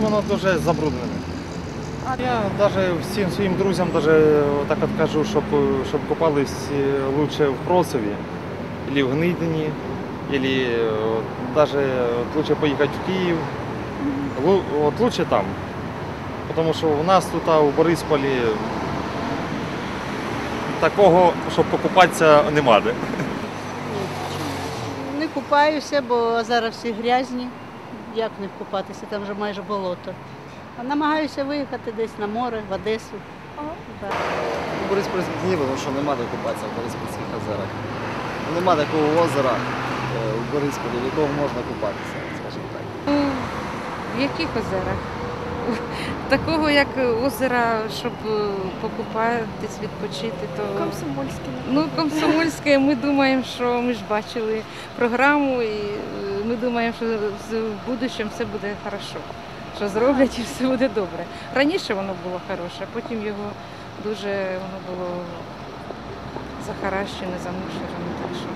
воно дуже забруднене. Я навіть всім своїм друзям так от кажу, щоб, щоб купались е, лучше в Просові, або в Гнидині, або навіть от лучше поїхати в Київ. От лучше там. Тому що у нас тут а, у Борисполі такого, щоб покупатися, нема де. Не купаюся, бо зараз всі грязні. Як в них купатися, там вже майже болото. А намагаюся виїхати десь на море, в Одесу. Так. У Бориспільських ні, тому що нема де купатися в Бориспільських озерах. Нема такого озера е, у Борисполі, в якого можна купатися, скажімо так. В яких озерах? Такого як озера, щоб е, покупатись, відпочити, то Комсомольське. ну комсомольське. Ми думаємо, що ми ж бачили програму, і е, ми думаємо, що з- в будущому все буде хорошо. Що зроблять і все буде добре. Раніше воно було хороше, а потім його дуже воно було захаращене, замушене. Так що